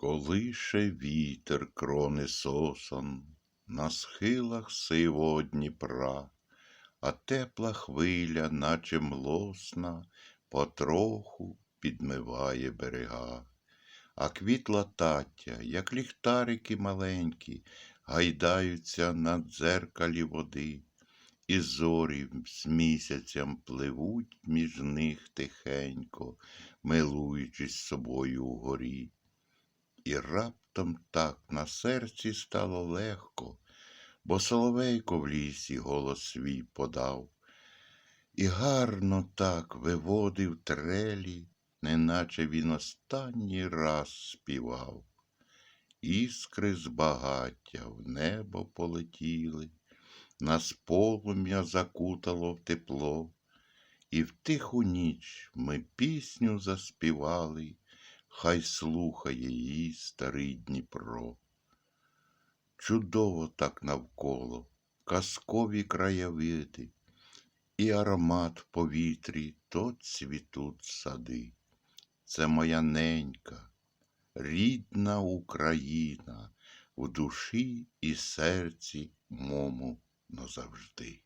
Колише вітер крони сосон на схилах сивого Дніпра, а тепла хвиля, наче млосна, потроху підмиває берега. А квітла таття, як ліхтарики маленькі, гайдаються на дзеркалі води, і зорі з місяцем пливуть між них тихенько, милуючись собою угорі. І раптом так на серці стало легко, бо соловейко в лісі голос свій подав, і гарно так виводив трелі, неначе він останній раз співав. Іскри з багаття в небо полетіли, нас полум'я закутало в тепло, і в тиху ніч ми пісню заспівали, хай слухає її старий Дніпро. Чудово так навколо, казкові краєвиди, і аромат в повітрі то цвітуть сади. Це моя ненька, рідна Україна в душі і серці мому назавжди.